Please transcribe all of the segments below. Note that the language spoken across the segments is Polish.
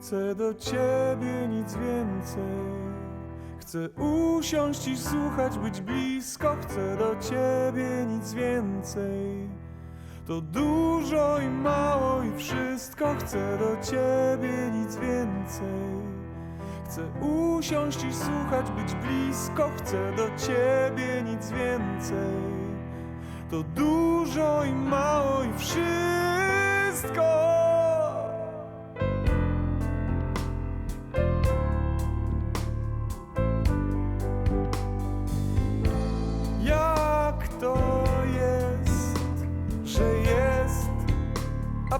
Chcę do ciebie nic więcej. Chcę usiąść i słuchać, być blisko. Chcę do ciebie nic więcej. To dużo i mało i wszystko. Chcę do ciebie nic więcej. Chcę usiąść i słuchać, być blisko. Chcę do ciebie nic więcej. To dużo i mało i wszystko.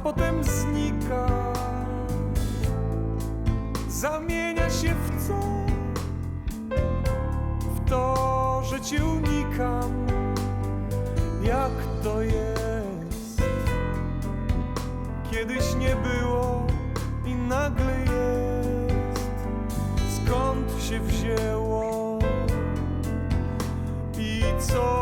Potem znika, zamienia się w co? W to, że cię unikam. Jak to jest? Kiedyś nie było i nagle jest. Skąd się wzięło? I co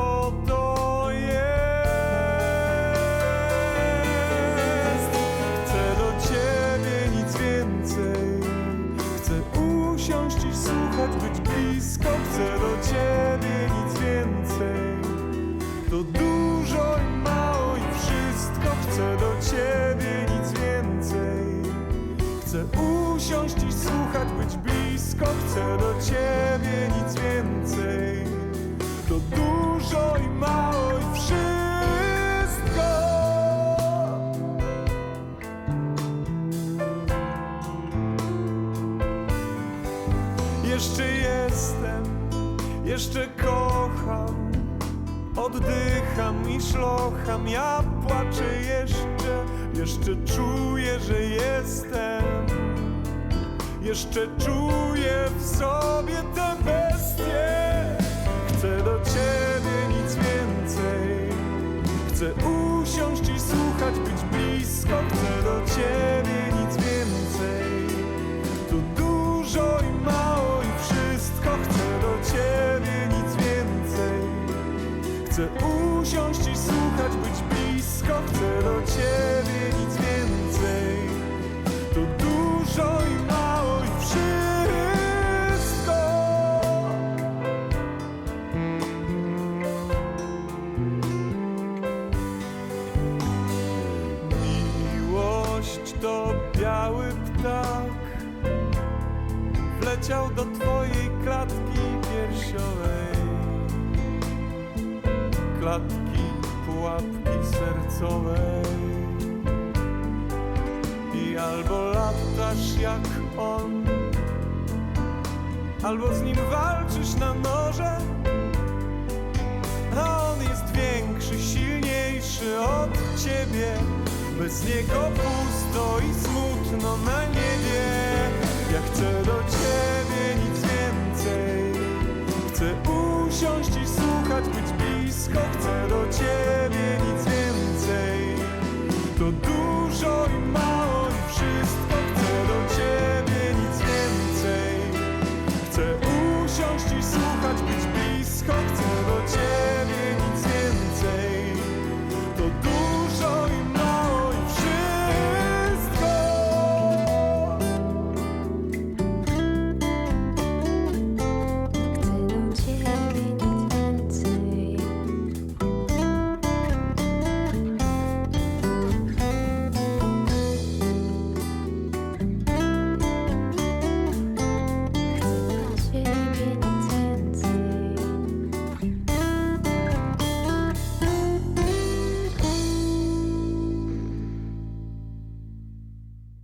To dużo i mało i wszystko. Chcę do ciebie nic więcej. Chcę usiąść i słuchać, być blisko. Chcę do ciebie nic więcej. To dużo i mało i wszystko. Jeszcze jestem, jeszcze kocham, oddycham i szlocham. Ja płaczę jeszcze, jeszcze czuję, że jestem. Jeszcze czuję w sobie tę Chcę usiąść i słuchać, być blisko. Chcę do ciebie nic więcej. Tu dużo i mało i wszystko. Miłość to biały ptak Wleciał do twojej Klatki, pułapki sercowej I albo latasz jak on Albo z nim walczysz na noże a on jest większy, silniejszy od ciebie. Bez niego pusto i smutno